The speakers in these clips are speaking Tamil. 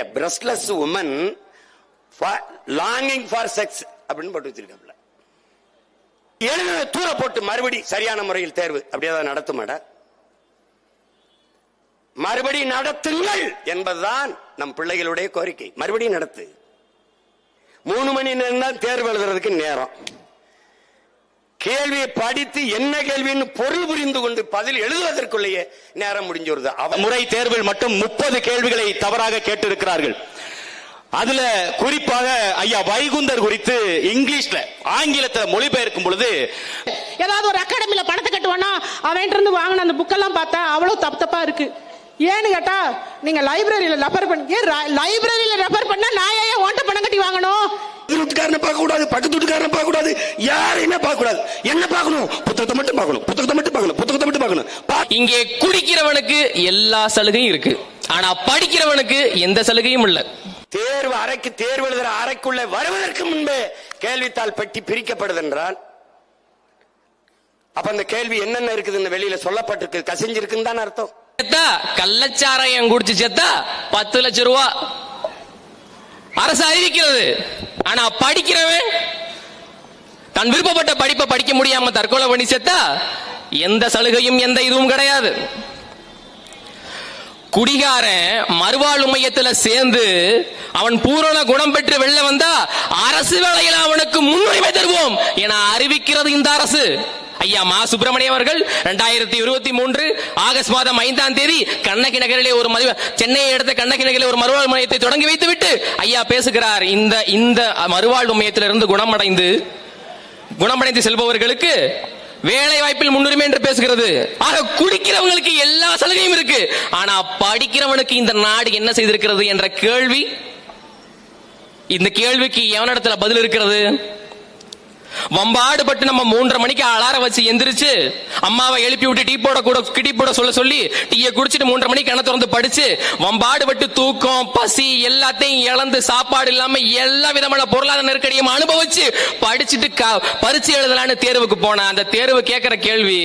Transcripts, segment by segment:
A breastless woman longing for sex அப்படின்னு போட்டு வச்சிருக்காப்ல எழுதின தூர போட்டு மறுபடி சரியான முறையில் தேர்வு. அப்படியே தான் மறுபடி நடத்துங்கள் என்பதுதான் நம் பிள்ளைகளுடைய கோரிக்கை. மறுபடி நடத்து. மூணு மணி நேரம் தான் தேர்வு எழுதுறதுக்கு நேரம். கேள்வியை படித்து என்ன கேள்வின்னு பொருள் புரிந்து கொண்டு பதில் எழுதுவதற்குள்ளேயே நேரம் முடிஞ்சுருது. அவ முறை தேர்வில் மட்டும் முப்பது கேள்விகளை தவறாக கேட்டிருக்கிறார்கள். அதுல குறிப்பாக ஐயா வைகுந்தர் குறித்து இங்கிலீஷ்ல ஆங்கிலத்துல மொழிபெயர்க்கும் பொழுது ஏதாவது ஒரு அகாடமில பணத்தை கட்டுவானா? அவன் இருந்து வாங்கின அந்த புக்கெல்லாம் பார்த்தா அவ்வளவு தப்பு தப்பா இருக்கு. ஏன்னு கேட்டா நீங்க லைப்ரரியில ரெஃபர் பண்ணி லைப்ரரியில ரெஃபர் பண்ணா நான் ஏன் ஓட்ட பணம் கட்டி வாங்கணும்? வீட்டுக்காரனை பார்க்க கூடாது பக்கத்து வீட்டுக்காரனை பார்க்க கூடாது யாரையுமே பார்க்க கூடாது என்ன பார்க்கணும்? புத்தகத்தை மட்டும் பார்க்கணும் புத்தகத்தை மட்டும் பார்க்கணும் புத்தகத்தை மட்டும் பார்க்கணும். பா- இங்கே குடிக்கிறவனுக்கு எல்லா சலுகையும் இருக்கு. ஆனா படிக்கிறவனுக்கு எந்த சலுகையும் இல்ல. தேர்வு அறைக்கு தேர்வு எழுதுற அறைக்குள்ள வருவதற்கு முன்பே கேள்வித்தாள் பெட்டி பிரிக்கப்படுது என்றால் அப்ப அந்த கேள்வி என்னென்ன இருக்குதுன்னு வெளியில சொல்லப்பட்டிருக்கு. கசிஞ்சிருக்குன்னு தான் அர்த்தம். செத்தா கள்ளச்சாராயம் குடிச்சு செத்தா பத்து லட்சம் ரூபா. அரசு அறிவிக்கிறது. ஆனா படிக்கிறவன் தன் விருப்பப்பட்ட படிப்பை படிக்க முடியாம தற்கொலை பண்ணி செத்தா எந்த சலுகையும் எந்த இதுவும் கிடையாது. குடிகாரன் மறுவாழ்வு மையத்துல சேர்ந்து அவன் பூரண குணம் பெற்று வெளில வந்தா அரசு வேலையில் அவனுக்கு முன்னுரிமை தருவோம் என அறிவிக்கிறது இந்த அரசு. ஐயா மா சுப்பிரமணியம் அவர்கள் இரண்டாயிரத்தி இருபத்தி மூன்று ஆகஸ்ட் மாதம் ஐந்தாம் தேதி கண்ணகி நகரிலே ஒரு மது சென்னையை எடுத்த கண்ணகி நகரில் ஒரு மறுவாழ்வு மையத்தை தொடங்கி வைத்துவிட்டு ஐயா பேசுகிறார். இந்த இந்த மறுவாழ்வு மையத்திலிருந்து குணமடைந்து குணமடைந்து செல்பவர்களுக்கு வேலை வாய்ப்பில் முன்னுரிமை என்று பேசுகிறது. ஆக குடிக்கிறவங்களுக்கு எல்லா சலுகையும் இருக்கு. ஆனா படிக்கிறவனுக்கு இந்த நாடு என்ன செய்திருக்கிறது என்ற கேள்வி இந்த கேள்விக்கு எவனிடத்துல பதில் இருக்கிறது? வம்பாடுபட்டு நம்ம மூன்றரை மணிக்கு அலார வச்சு எந்திரிச்சு அம்மாவை எழுப்பி விட்டு டீ போட கூட கிட்டி போட சொல்ல சொல்லி டீயை குடிச்சிட்டு மூன்றரை மணிக்கு கண திறந்து படிச்சு வம்பாடுபட்டு தூக்கம் பசி எல்லாத்தையும் இழந்து சாப்பாடு இல்லாம எல்லா விதமான பொருளாதார நெருக்கடியும் அனுபவிச்சு படிச்சுட்டு க- எழுதலான்னு தேர்வுக்கு போன அந்த தேர்வு கேட்கிற கேள்வி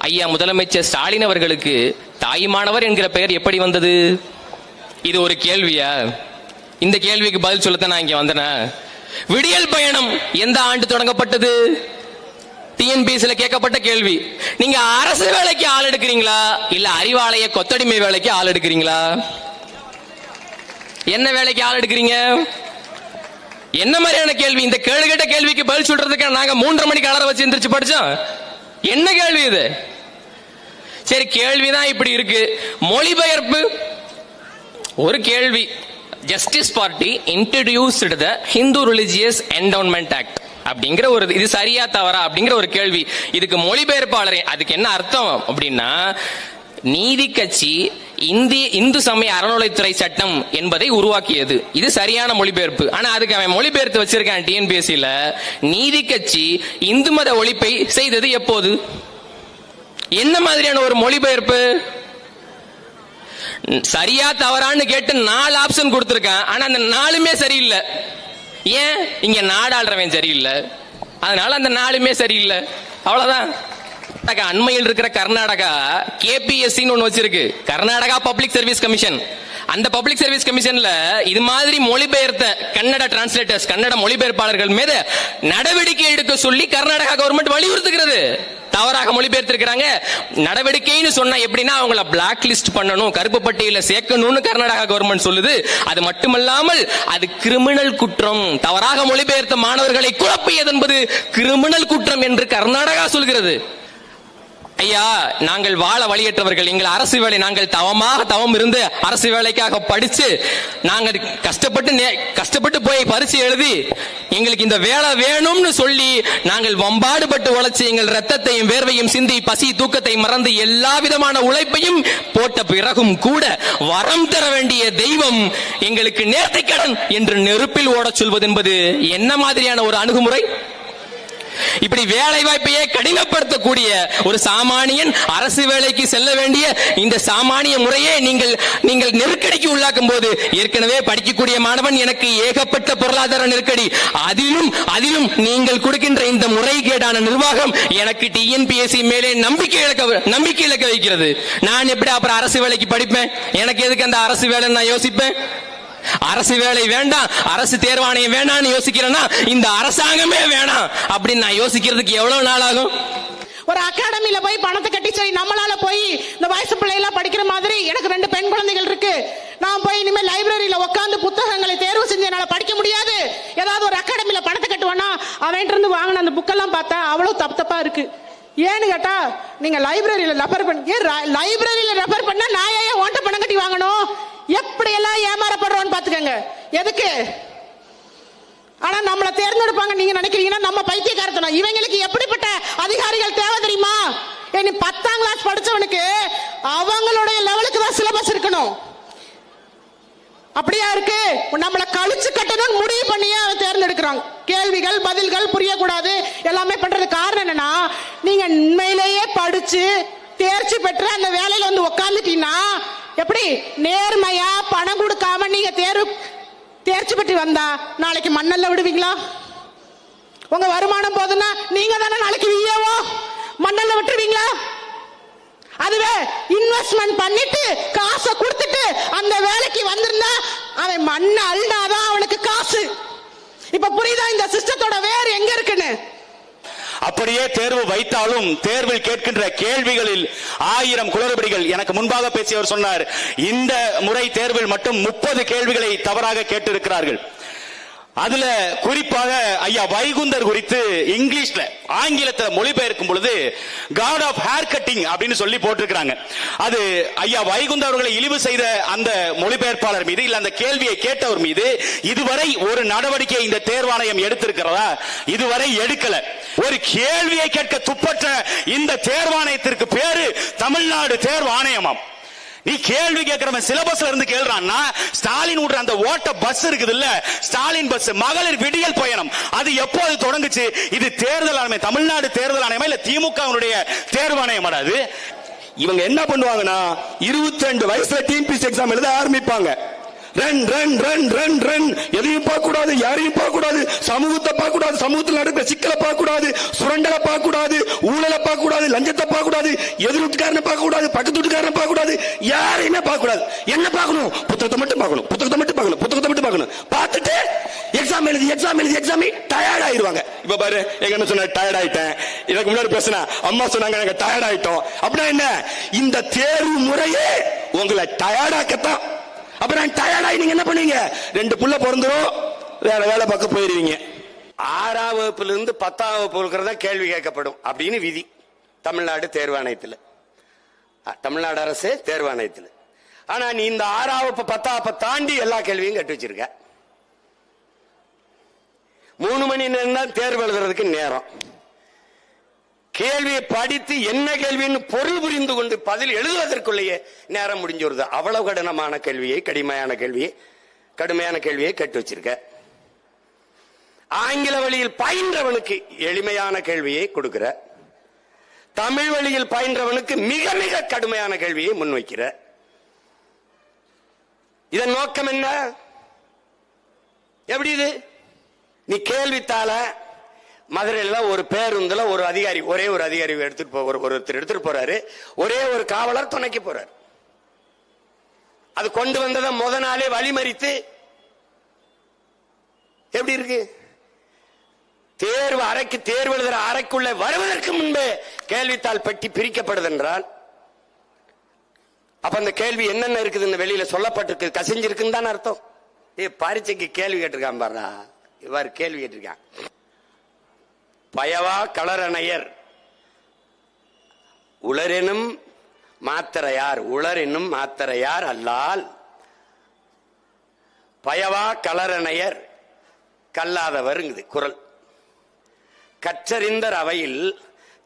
ஐயா முதலமைச்சர் ஸ்டாலின் அவர்களுக்கு தாய்மானவர் என்கிற பெயர் எப்படி வந்தது? இது ஒரு கேள்வியா? இந்த கேள்விக்கு பதில் சொல்லத்தான் நான் இங்க வந்தேனா? விடியல் பயணம் எந்த ஆண்டு தொடங்கப்பட்டது? டிஎன்பிஎஸ்சியில் கேட்கப்பட்ட கேள்வி. நீங்க அரசு வேலைக்கு ஆள் எடுக்கிறீங்களா? இல்ல அறிவாலய கொத்தடிமை வேலைக்கு ஆள் எடுக்கிறீங்களா? என்ன வேலைக்கு ஆள் எடுக்கிறீங்க? என்ன மாதிரியான கேள்வி? இந்த கேள்வி கேட்ட கேள்விக்கு பதில் சொல்றதுக்கு நாங்க மூன்றரை மணிக்கு அலர வச்சு எந்திரிச்சு படிச்சோம். என்ன கேள்வி இது? சரி கேள்விதான் இப்படி இருக்கு. மொழிபெயர்ப்பு. ஒரு கேள்வி. Justice Party introduced the Hindu Religious Endowment Act அப்படிங்கிற ஒரு இது சரியா தவறா அப்படிங்கிற ஒரு கேள்வி. இதுக்கு மொழிபெயர்ப்பாளர் அதுக்கு என்ன அர்த்தம் அப்படின்னா நீதி கட்சி இந்திய இந்து சமய அறநிலைத்துறை சட்டம் என்பதை உருவாக்கியது. இது சரியான மொழிபெயர்ப்பு. ஆனா அதுக்கு அவன் மொழிபெயர்த்து வச்சிருக்கான் டிஎன்பிஎஸ்சில நீதி கட்சி இந்து மத ஒழிப்பை செய்தது எப்போது? என்ன மாதிரியான ஒரு மொழிபெயர்ப்பு? சரியா தவறான்னு கேட்டு நாலு ஆப்ஷன் கொடுத்துருக்கான். ஆனா அந்த நாலுமே சரியில்லை. ஏன்? இங்க நாடாளுறவன் சரியில்லை. அதனால அந்த நாலுமே சரியில்லை. அவ்வளவுதான். அண்மையில் இருக்கிற கர்நாடகா கேபிஎஸ்சின்னு ஒன்று வச்சிருக்கு. கர்நாடகா பப்ளிக் சர்வீஸ் கமிஷன் அந்த பப்ளிக் சர்வீஸ் கமிஷன்ல இது மாதிரி மொழிபெயர்த்த கன்னட டிரான்ஸ்லேட்டர்ஸ் கன்னட மொழிபெயர்ப்பாளர்கள் மீது நடவடிக்கை எடுக்க சொல்லி கர்நாடகா கவர்மெண்ட் வலியுறுத்துகிறது. தவறாக மொழிபெயர்த்திருக்கிறாங்க. நடவடிக்கைன்னு சொன்னா எப்படின்னா அவங்கள பிளாக் லிஸ்ட் பண்ணணும் கருப்பு பட்டியல சேர்க்கணும்னு கர்நாடகா கவர்மெண்ட் சொல்லுது. அது மட்டுமல்லாமல் அது கிரிமினல் குற்றம். தவறாக மொழிபெயர்த்த மாணவர்களை குழப்பியது என்பது கிரிமினல் குற்றம் என்று கர்நாடகா சொல்கிறது. ஐயா நாங்கள் வாழ வழியற்றவர்கள். எங்கள் அரசு வேலை நாங்கள் தவமாக தவம் இருந்து அரசு வேலைக்காக படிச்சு நாங்கள் கஷ்டப்பட்டு நே- கஷ்டப்பட்டு போய் பரிசு எழுதி எங்களுக்கு இந்த வேலை வேணும்னு சொல்லி நாங்கள் வம்பாடுபட்டு உழைச்சி எங்கள் ரத்தத்தையும் வேர்வையும் சிந்தி பசி தூக்கத்தை மறந்து எல்லா விதமான உழைப்பையும் போட்ட பிறகும் கூட வரம் தர வேண்டிய தெய்வம் எங்களுக்கு நேர்த்திக்கடன் என்று நெருப்பில் ஓடச் சொல்வது என்பது என்ன மாதிரியான ஒரு அணுகுமுறை? இப்படி வேலை வாய்ப்பையே கடினப்படுத்தக்கூடிய ஒரு சாமானியன் அரசு வேலைக்கு செல்ல வேண்டிய இந்த சாமானிய முறையே நீங்கள் நீங்கள் நெருக்கடிக்கு உள்ளாக்கும் போது ஏற்கனவே படிக்கக்கூடிய மாணவன் எனக்கு ஏகப்பட்ட பொருளாதார நெருக்கடி. அதிலும் அதிலும் நீங்கள் கொடுக்கின்ற இந்த முறைகேடான நிர்வாகம் எனக்கு டிஎன்பிஎஸ்சி மேலே நம்பிக்கை இழக்க நம்பிக்கை இழக்க வைக்கிறது. நான் எப்படி அப்புறம் அரசு வேலைக்கு படிப்பேன்? எனக்கு எதுக்கு அந்த அரசு வேலை நான் யோசிப்பேன்? அரசு வேலை வேண்டாம் அரசு தேர்வாணையம் வேண்டாம்னு யோசிக்கிறேன்னா இந்த அரசாங்கமே வேணாம் அப்படின்னு நான் யோசிக்கிறதுக்கு எவ்வளவு நாள் ஆகும்? ஒரு அகாடமியில போய் பணத்தை கட்டி சரி நம்மளால போய் இந்த வயசு பிள்ளைகளா படிக்கிற மாதிரி எனக்கு ரெண்டு பெண் குழந்தைகள் இருக்கு. நான் போய் இனிமேல் லைப்ரரியில உட்காந்து புத்தகங்களை தேர்வு செஞ்சு என்னால படிக்க முடியாது. ஏதாவது ஒரு அகாடமியில பணத்தை கட்டுவானா அவன் இருந்து வாங்கின அந்த புக்கெல்லாம் பார்த்தா அவ்வளவு தப்பு தப்பா இருக்கு. ஏன்னு கேட்டா நீங்க லைப்ரரியில ரெஃபர் பண்ணி லைப்ரரியில ரெஃபர் பண்ணா நான் ஏன் ஓட்ட பணம் கட்டி வாங்கணும்? எப்படி எல்லாம் ஏமாறப்படுறோம்னு பாத்துக்கங்க எதுக்கு? ஆனா நம்மள தேர்ந்தெடுப்பாங்க நீங்க நினைக்கிறீங்கன்னா நம்ம பைத்தியக்காரத்தனம். இவங்களுக்கு எப்படிப்பட்ட அதிகாரிகள் தேவை தெரியுமா? இனி பத்தாம் கிளாஸ் படிச்சவனுக்கு அவங்களுடைய லெவலுக்கு தான் சிலபஸ் இருக்கணும். அப்படியா இருக்கு? நம்மளை கழிச்சு கட்டணும் முடிவு பண்ணியே அவன் தேர்ந்தெடுக்கிறாங்க கேள்விகள் பதில்கள் புரியக்கூடாது. எல்லாம் நீங்க உண்மையிலேயே படிச்சு தேர்ச்சி பெற்று அந்த வேலையில வந்து உக்காந்துட்டீங்கன்னா எப்படி நேர்மையா பணம் கொடுக்காம நீங்க தேர்வு தேர்ச்சி பெற்று வந்தா நாளைக்கு மண்ணல்ல விடுவீங்களா? உங்க வருமானம் போதுன்னா நீங்க தானே நாளைக்கு விஏவோ மண்ணல்ல விட்டுருவீங்களா? அதுவே இன்வெஸ்ட்மெண்ட் பண்ணிட்டு காசை கொடுத்துட்டு அந்த வேலைக்கு வந்திருந்தா அவன் மண்ணை அள்ளாதான் அவனுக்கு காசு. இப்ப புரியுதா இந்த சிஸ்டத்தோட வேர் எங்க இருக்குன்னு? அப்படியே தேர்வு வைத்தாலும் தேர்வில் கேட்கின்ற கேள்விகளில் ஆயிரம் குளறுபடிகள். எனக்கு முன்பாக பேசியவர் சொன்னார் இந்த முறை தேர்வில் மட்டும் முப்பது கேள்விகளை தவறாக கேட்டிருக்கிறார்கள். அதுல குறிப்பாக ஐயா வைகுந்தர் குறித்து இங்கிலீஷ்ல ஆங்கிலத்தை மொழிபெயர்க்கும் பொழுது காட் ஆஃப் ஹேர் கட்டிங் அப்படின்னு சொல்லி போட்டிருக்கிறாங்க. அது ஐயா வைகுந்தர் அவர்களை இழிவு செய்த அந்த மொழிபெயர்ப்பாளர் மீது இல்ல அந்த கேள்வியை கேட்டவர் மீது இதுவரை ஒரு நடவடிக்கை இந்த தேர்வாணையம் எடுத்திருக்கிறதா? இதுவரை எடுக்கல. ஒரு கேள்வியை கேட்க துப்பற்ற இந்த தேர்வாணையத்திற்கு பேரு தமிழ்நாடு தேர்வாணையமாம். நீ கேள்வி கேட்கிறவன் சிலபஸ்ல இருந்து கேள்றான்னா ஸ்டாலின் விடுற அந்த ஓட்ட பஸ் இருக்குது இல்ல ஸ்டாலின் பஸ் மகளிர் விடியல் பயணம். அது எப்போது தொடங்குச்சு? இது தேர்தல் ஆணையம் தமிழ்நாடு தேர்தல் ஆணையமா இல்ல திமுகவினுடைய தேர்வு ஆணையம் அது? இவங்க என்ன பண்ணுவாங்கன்னா இருபத்தி ரெண்டு வயசுல டிஎன்பிசி எக்ஸாம் எழுத ஆரம்பிப்பாங்க. Run run run run run. எதையும் பார்க்க கூடாது யாரையும் பார்க்க கூடாது சமூகத்தை பார்க்க கூடாது சமூகத்தில் நடக்கிற சிக்கலை பார்க்க கூடாது சுரண்டலை பார்க்க கூடாது ஊழலை பார்க்க கூடாது லஞ்சத்தை பார்க்க கூடாது எதிர்வீட்டுக்காரனை பார்க்க கூடாது பக்கத்து வீட்டுக்காரனை பார்க்க கூடாது யாரையுமே பார்க்க கூடாது என்ன பார்க்கணும்? புத்தகத்தை மட்டும் பார்க்கணும். புத்தகத்தை மட்டும் பார்க்கணும். புத்தகத்தை மட்டும் பார்க்கணும். பார்த்துட்டு எக்ஸாம் எழுதி எக்ஸாம் எழுதி எக்ஸாம் டயர்ட் ஆயிருவாங்க இப்ப பாரு எங்க என்ன சொன்ன டயர்ட் ஆயிட்டேன். இதுக்கு முன்னாடி பேசின அம்மா சொன்னாங்க நாங்க டயர்ட் ஆயிட்டோம். அப்படின்னா என்ன? இந்த தேர்வு முறையே உங்களை டயர்டாக்கத்தான் அப்புறம் டயர்டாகி நீங்க என்ன பண்ணுவீங்க? ரெண்டு புள்ள பிறந்துரும் வேற வேலை பார்க்க போயிருவீங்க. ஆறாம் வகுப்புல இருந்து பத்தாம் வகுப்பு இருக்கிறதா கேள்வி கேட்கப்படும். அப்படின்னு விதி. தமிழ்நாடு தேர்வாணையத்தில் தமிழ்நாடு அரசு தேர்வாணையத்தில் ஆனா நீ இந்த ஆறாம் வகுப்பு பத்தாம் வகுப்பை தாண்டி எல்லா கேள்வியும் கட்டி வச்சிருக்க. மூணு மணி நேரம் தான் தேர்வு எழுதுறதுக்கு நேரம். கேள்வியை படித்து என்ன கேள்வின்னு பொருள் புரிந்து கொண்டு பதில் எழுதுவதற்குள்ளேயே நேரம் முடிஞ்சு வருது அவ்வளவு கடினமான கேள்வியை கடுமையான கேள்வியை கடுமையான கேள்வியை கட்டு வச்சிருக்க. ஆங்கில வழியில் பயின்றவனுக்கு எளிமையான கேள்வியை கொடுக்கிற. தமிழ் வழியில் பயின்றவனுக்கு மிக மிக கடுமையான கேள்வியை முன்வைக்கிற. இதன் நோக்கம் என்ன? எப்படி இது? நீ கேள்வித்தாள மதுரையில ஒரு பேருந்தில் ஒரு அதிகாரி ஒரே ஒரு அதிகாரி எடுத்துட்டு போ ஒரு- ஒருத்தர் எடுத்துட்டு போறாரு. ஒரே ஒரு காவலர் துணைக்கு போறாரு. அது கொண்டு வந்ததை முத நாளே வழிமறித்து எப்படி இருக்கு? தேர்வு அறைக்கு தேர்வு எழுதுற அறைக்குள்ள வருவதற்கு முன்பே கேள்வித்தாள் பெட்டி பிரிக்கப்படுது என்றால் அப்ப அந்த கேள்வி என்னென்ன இருக்குது இந்த வெளியில சொல்லப்பட்டிருக்கு கசிஞ்சிருக்குன்னு தானே அர்த்தம். ஏ பரீட்சைக்கு கேள்வி கேட்டிருக்கான் பாருடா. இவ்வாறு கேள்வி கேட்டிருக்கான். பயவா களரணையர் உளரெனும் மாத்திரையார் உளரெனும் மாத்திரையார் அல்லால் பயவா களரணையர் கல்லாதவருங்குது குரல். கற்றறிந்தர் அவையில்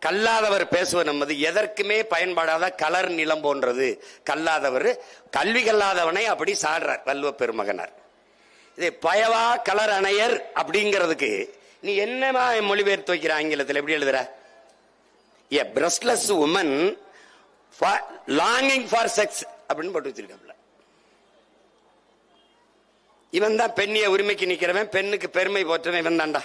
கல்லாதவர் பேசுவது என்பது எதற்குமே பயன்படாத கலர் நிலம் போன்றது. கல்லாதவர் கல்வி கல்லாதவனை அப்படி சாடுறார் வல்லுவ பெருமகனார். இது பயவா கலர் அணையர் அப்படிங்கிறதுக்கு நீ என்னமா மொழிபெயர்த்து வைக்கிற ஆங்கிலத்தில்? எப்படி எழுதுற? A breastless woman longing for sex அப்படின்னு போட்டு வச்சிருக்காப்ல இவன் தான் பெண்ணிய உரிமைக்கு நிக்கிறவன் பெண்ணுக்கு பெருமை போற்றவன் இவன் தான்டா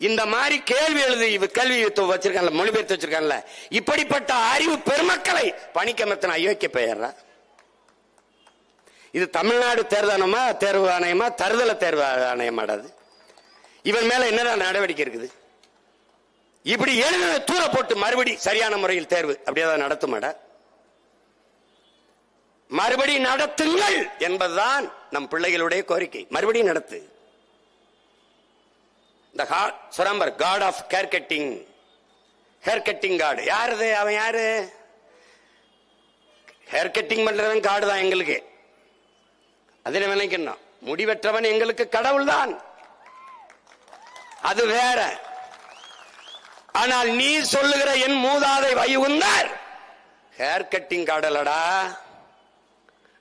இந்த மாதிரி கேள்வி எழுதி இவ கேள்வி வச்சிருக்கான்ல மொழிபெயர்த்து வச்சிருக்கான்ல இப்படிப்பட்ட அறிவு பெருமக்களை பணிக்கமத்தின அயோக்கிய பெயர்றான் இது தமிழ்நாடு தேர்தலமா தேர்வு ஆணையமா தருதல தேர்வு ஆணையமாடாது. இவன் மேல என்னடா நடவடிக்கை இருக்குது? இப்படி எழுதின தூர போட்டு மறுபடி சரியான முறையில் தேர்வு அப்படியே அதை நடத்துமாடா? மறுபடி நடத்துங்கள் என்பதுதான் நம் பிள்ளைகளுடைய கோரிக்கை. மறுபடி நடத்து. இந்த சுரம்பர் god of hair cutting hair cutting god யாரு அவன் யாரு? ஹேர் கட்டிங் பண்றவன் காடு தான் எங்களுக்கு. அதில் நினைக்கணும். முடிவற்றவன் எங்களுக்கு கடவுள் தான் அது வேற. ஆனால் நீ சொல்லுகிற என் மூதாதை வைகுந்தார். ஹேர் கட்டிங் காடலடா.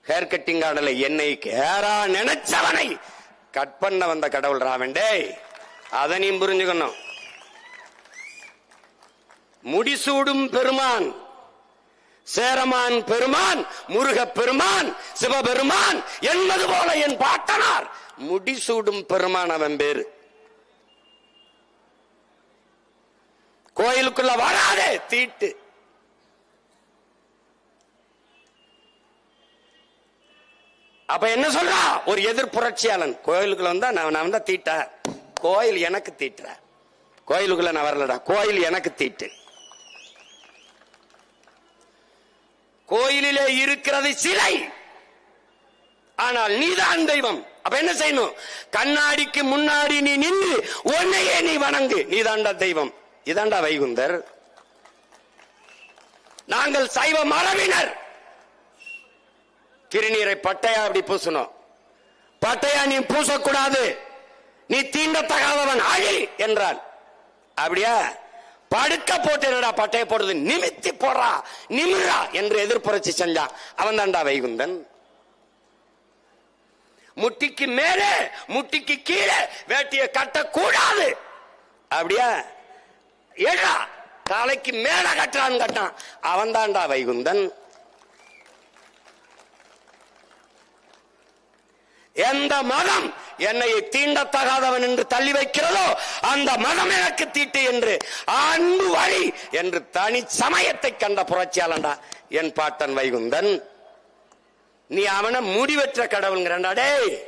ஹேர் கட்டிங் காடலை என்னை கேரா நினைச்சவனை கட் பண்ண வந்த கடவுள் ராவண்டே அதை நீ புரிஞ்சுக்கணும். முடிசூடும் பெருமான். சேரமான் பெருமான் முருக பெருமான் சிவபெருமான் என்பது போல என் பாட்டனார். முடிசூடும் பெருமான் அவன் பேரு. கோயிலுக்குள்ள வராதே தீட்டு. அப்ப என்ன சொல்றா? ஒரு எதிர் புரட்சியாளன். கோயிலுக்குள்ள வந்தா நான் நான் தான் தீட்ட. கோயில் எனக்கு தீட்டுற. கோயிலுக்குள்ள நான் வரலடா. கோயில் எனக்கு தீட்டு. கோயிலிலே இருக்கிறது சிலை. ஆனால் நீதான் தெய்வம். அப்ப என்ன செய்யணும்? கண்ணாடிக்கு முன்னாடி நீ நின்று உன்னையே நீ வணங்கு. நீதாண்டா தெய்வம். இதாண்டா வைகுந்தர். நாங்கள் சைவ மரபினர். திருநீரை பட்டையா அப்படி பூசணும். பட்டையா நீ பூசக்கூடாது. நீ தீண்டத்தகாதவன் அழி என்றான். அப்படியா? படுக்க போட்டுடா பட்டைய போடுறது. நிமித்தி போடுறா நிமிரா என்று எதிர்ப்புரட்சி செஞ்சான் அவன் தாண்டா வைகுந்தன். முட்டிக்கு மேலே முட்டிக்கு கீழே வேட்டிய கட்டக்கூடாது. அப்படியா? ஏடா தலைக்கு மேல கட்டுறான்னு கட்டான். அவன் தான்டா வைகுந்தன். எந்த மதம் என்னை தீண்டத்தகாதவன் என்று தள்ளி வைக்கிறதோ அந்த மதம் எனக்கு தீட்டு என்று அன்பு வழி என்று தனி சமயத்தை கண்ட புரட்சியாளண்டா என் பாட்டன் வைகுந்தன். நீ அவனை முடிவற்ற கடவுள்ங்கிறா டேய்.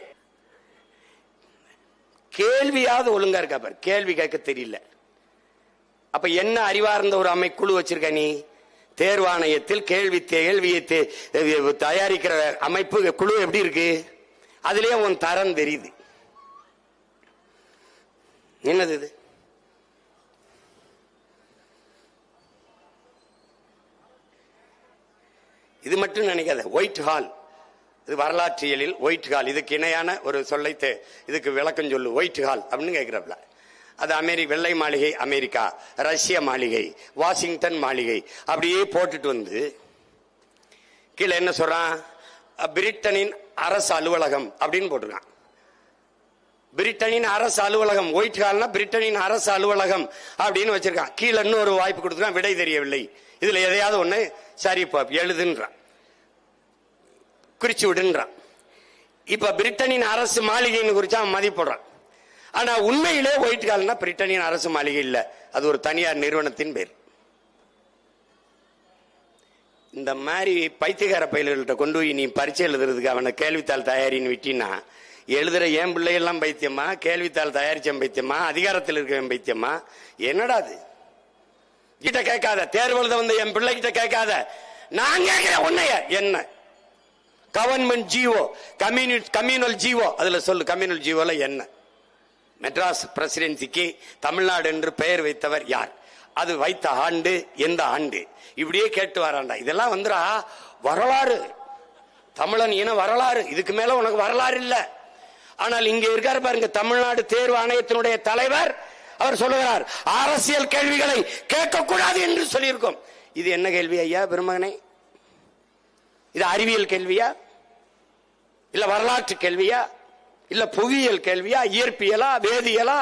கேள்வியாவது ஒழுங்கா இருக்கா பாரு. கேள்வி கேட்க தெரியல. அப்ப என்ன அறிவார்ந்த ஒரு அமைக்குழு வச்சிருக்க நீ? தேர்வாணையத்தில் கேள்வி கேள்வியை தே- தயாரிக்கிற அமைப்பு குழு எப்படி இருக்கு? அதுலயே உன் தரம் தெரியுது. என்னது இது? இது மட்டும் நினைக்காத ஒயிட் ஹால் இது வரலாற்றியலில் ஒயிட் ஹால் இதுக்கு இணையான ஒரு சொல்லை இதுக்கு விளக்கம் சொல்லு ஒயிட் ஹால் அப்படின்னு கேட்கிறப்பல. அது அமெரி வெள்ளை மாளிகை அமெரிக்கா ரஷ்ய மாளிகை வாஷிங்டன் மாளிகை. அப்படியே போட்டுட்டு வந்து கீழே என்ன சொல்றான்? பிரிட்டனின் அரசு அலுவலகம் அப்படின்னு போட்டிருக்கான். பிரிட்டனின் அரசு அலுவலகம் ஒயிட் ஹால்னா பிரிட்டனின் அரசு அலுவலகம் அப்படின்னு வச்சிருக்கான். கீழே இன்னொரு வாய்ப்பு கொடுத்துருக்கான் விடை தெரியவில்லை. இதுல எதையாவது ஒண்ணு சரி எழுதுன்றான். குறிச்சு விடுன்றான். இப்ப பிரிட்டனின் அரசு மாளிகைன்னு குறிச்சா அவன் மதிப்பிடுறான். ஆனா உண்மையிலே ஒயிட் ஹால்னா பிரிட்டனின் அரசு மாளிகை இல்ல. அது ஒரு தனியார் நிறுவனத்தின் பேர். இந்த மாதிரி பைத்தியகார பயில்கள்கிட்ட கொண்டு போய் நீ பரிச்சை எழுதுறதுக்கு அவனை கேள்வித்தாள் தயாரின்னு விட்டினா எழுதுற என் பிள்ளையெல்லாம் பைத்தியமா? கேள்வித்தாள் தயாரிச்சவன் பைத்தியமா? அதிகாரத்தில் இருக்கிற பைத்தியமா? என்னடா அது? கிட்ட கேட்காத. தேர்வு எழுத வந்த என் பிள்ளை கிட்ட கேட்காத. நான் கேட்கிறேன் உன்னைய என்ன? கவர்மெண்ட் ஜிஓ கம்யூனி கம்யூனல் ஜிஓ அதுல சொல்லு கம்யூனல் ஜிஓல என்ன? மெட்ராஸ் பிரசிடென்சிக்கு தமிழ்நாடு என்று பெயர் வைத்தவர் யார்? அது வைத்த ஆண்டு எந்த ஆண்டு? இப்படியே கேட்டு வராண்டா இதெல்லாம் வந்துடா வரலாறு. தமிழன் இன வரலாறு. இதுக்கு மேல உனக்கு வரலாறு இல்லை. ஆனால் இங்கே இருக்கார் பாருங்க தமிழ்நாடு தேர்வு ஆணையத்தினுடைய தலைவர். அவர் சொல்லுகிறார் அரசியல் கேள்விகளை கேட்கக்கூடாது என்று சொல்லியிருக்கோம். இது என்ன கேள்வி ஐயா பெருமகனே? இது அறிவியல் கேள்வியா? இல்ல வரலாற்று கேள்வியா? இல்ல புவியியல் கேள்வியா? இயற்பியலா? வேதியியலா?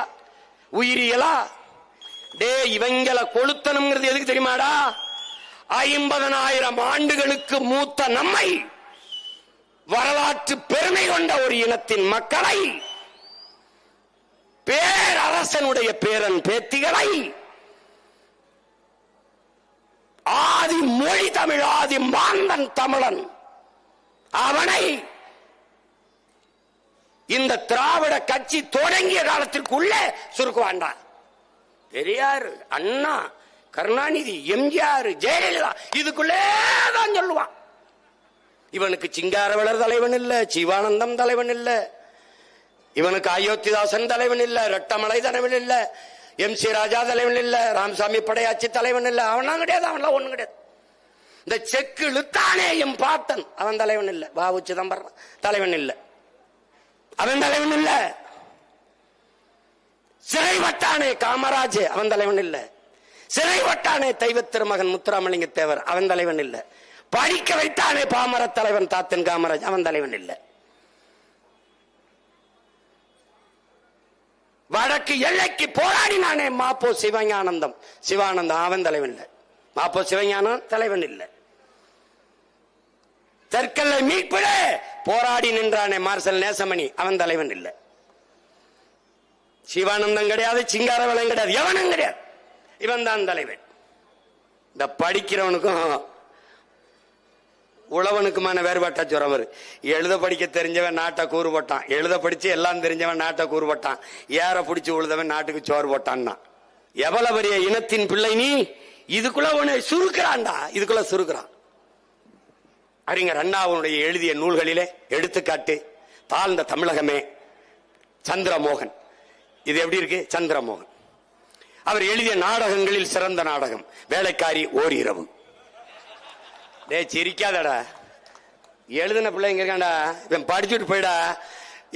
உயிரியலா? டே இவங்கள கொளுத்தணுங்கிறது எதுக்கு தெரியுமாடா? ஐம்பதனாயிரம் ஆண்டுகளுக்கு மூத்த நம்மை வரலாற்று பெருமை கொண்ட ஒரு இனத்தின் மக்களை பேரரசனுடைய பேரன் பேத்திகளை ஆதி மொழி தமிழ் ஆதி மாந்தன் தமிழன் அவனை இந்த திராவிட கட்சி தொடங்கிய காலத்திற்குள்ளே சுருக்குவாண்டா பெரியார் அண்ணா கருணாநிதி எம்ஜிஆர் ஜெயலலிதா இதுக்குள்ளே தான் சொல்லுவான். இவனுக்கு சிங்காரவளர் தலைவன் இல்ல சிவானந்தம் தலைவன் இல்ல. இவனுக்கு அயோத்திதாசன் தலைவன் இல்ல ரெட்டமலை தலைவன் இல்ல எம் சி ராஜா தலைவன் இல்ல ராமசாமி படையாச்சி தலைவன் இல்ல. அவனா கிடையாது அவன்லாம் ஒண்ணும் கிடையாது. இந்த செக்கு இழுத்தானே எம் பாட்டன். அவன் தலைவன் இல்ல. பாபு சிதம்பரம் தலைவன் இல்ல. அவன் தலைவன் இல்ல. சிறை வட்டானே காமராஜ் அவன் தலைவன் இல்ல. சிறை வட்டானே தெய்வ திருமகன் முத்துராமலிங்க தேவர் அவன் தலைவன் இல்லை. படிக்க வைத்தானே பாமர தலைவன் தாத்தன் காமராஜ். அவன் தலைவன் இல்ல. வடக்கு எல்லைக்கு போராடினானே மாப்போ சிவஞானந்தம். சிவானந்தம் அவன் தலைவன் இல்லை. மாப்போ சிவஞானம் தலைவன் இல்லை. தெற்கல்ல மீட்பிட போராடி நின்றானே மார்சல் நேசமணி. அவன் தலைவன் இல்ல. சிவானந்தம் கிடையாது சிங்காரவளம் கிடையாது எவனும் கிடையாது. இவன் தான் தலைவன். இந்த படிக்கிறவனுக்கும் உழவனுக்குமான வேறுபாட்டா ஜுரம் எழுத படிக்க தெரிஞ்சவன் நாட்டை கூறு போட்டான். எழுத படிச்சு எல்லாம் தெரிஞ்சவன் நாட்டை கூறு போட்டான். ஏற பிடிச்சி உழுதவன் நாட்டுக்கு சோறு போட்டான்னா. எவ்வளவு பெரிய இனத்தின் பிள்ளை நீ? இதுக்குள்ள உன்னை சுருக்கிறான்டா. இதுக்குள்ள சுருக்கிறான். அறிஞர் அண்ணாவுடைய எழுதிய நூல்களிலே எடுத்துக்காட்டு தாழ்ந்த தமிழகமே சந்திரமோகன். இது எப்படி இருக்கு? சந்திரமோகன். அவர் எழுதிய நாடகங்களில் சிறந்த நாடகம் வேலைக்காரி ஓர் இரவு. டேய் சிரிக்காதடா. எழுதின பிள்ளைங்க இருக்காண்டா இவன் படிச்சுட்டு போயிடா.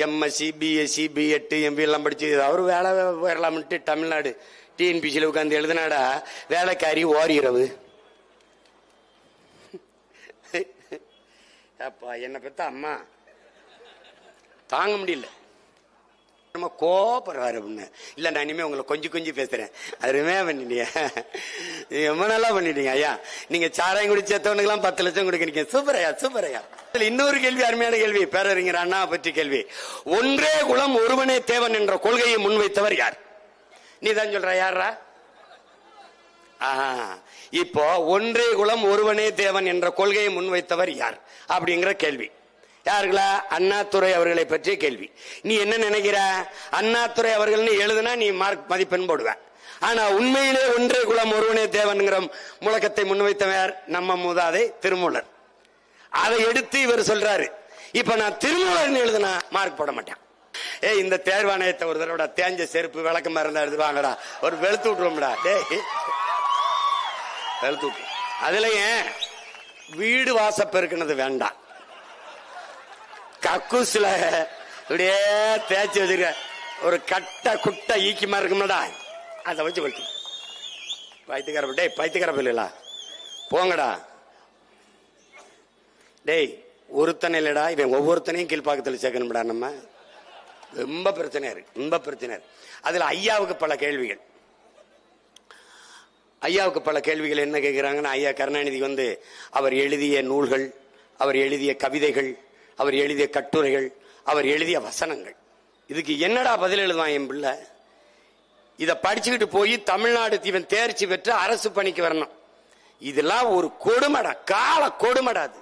எம்எஸ்சி பிஎஸ்சி பிஎட்டு எம்பி எல்லாம் படிச்சு அவரு வேலை வரலாம்ட்டு தமிழ்நாடு டிஎன்பிசியில் உட்காந்து எழுதினாடா. வேலைக்காரி ஓரிரவு. அப்பா என்ன பார்த்தா அம்மா? தாங்க முடியல. நம்ம கோபப்படுறாரு அப்படின்னு. இல்லை நான் இனிமேல் உங்களை கொஞ்சம் கொஞ்சம் பேசுகிறேன் அதுமே பண்ணிட்டீங்க ரொம்ப நல்லா பண்ணிட்டீங்க ஐயா. நீங்க சாராயம் குடிச்சு பத்து லட்சம் கொடுக்குறீங்க. சூப்பர் ஐயா சூப்பர் ஐயா. இன்னொரு கேள்வி அருமையான கேள்வி. பேரறிஞர் அண்ணா பற்றி கேள்வி. ஒன்றே குலம் ஒருவனே தேவன் என்ற கொள்கையை முன்வைத்தவர் யார்? நீ தான் சொல்ற யாரா ஆஹா. இப்போ ஒன்றே குலம் ஒருவனே தேவன் என்ற கொள்கையை முன்வைத்தவர் யார்? அப்படிங்கிற கேள்வி. யாருங்களா? அண்ணாதுரை அவர்களை பற்றிய கேள்வி. நீ என்ன நினைக்கிற? அண்ணாத்துறை அவர்கள்னு எழுதுனா நீ மார்க் மதிப்பெண் போடுவேன் ஆனா உண்மையிலே ஒன்றே குலம் ஒருவனே தேவன்கிற முழக்கத்தை முன்வைத்தவர் நம்ம மூதாதை திருமூலர். அதை எடுத்து இவர் சொல்றாரு. இப்ப நான் திருமூலர்னு எழுதுனா மார்க் போட மாட்டேன். ஏய் இந்த தேர்வாணையத்தை ஒரு தடவை தேஞ்ச செருப்பு விளக்கமா இருந்தா எடுத்து வாங்கடா. ஒரு வெளுத்து விட்டுருவோம்டா. டேய். வெளுத்து விட்டு. அதுல ஏன்? வீடு வாசப்பெருக்கினது வேண்டாம். கக்கூஸ்ல இப்படியே தேய்ச்சி வச்சிருக்க. ஒரு கட்ட குட்டை ஈக்கிமா இருக்கும்டா அதை வச்சு வெளுத்து பைத்தியக்கார டேய் பைத்தியக்கார பிள்ளைகளா? போங்கடா. டேய் ஒருத்தனை இல்லடா இவன் ஒவ்வொருத்தனையும் கீழ்ப்பாக்கத்தில் சேர்க்கணும்டா நம்ம. ரொம்ப பிரச்சனையா இருக்கு ரொம்ப பிரச்சனை இருக்கு. அதுல ஐயாவுக்கு பல கேள்விகள். ஐயாவுக்கு பல கேள்விகள் என்ன கேட்குறாங்கன்னா ஐயா கருணாநிதி வந்து அவர் எழுதிய நூல்கள் அவர் எழுதிய கவிதைகள் அவர் எழுதிய கட்டுரைகள் அவர் எழுதிய வசனங்கள். இதுக்கு என்னடா பதில் எழுதுவான் என் பிள்ளை? இதை படிச்சுக்கிட்டு போய் தமிழ்நாடு இவன் தேர்ச்சி பெற்று அரசு பணிக்கு வரணும். இதெல்லாம் ஒரு கொடுமடா கால கொடுமடா அது.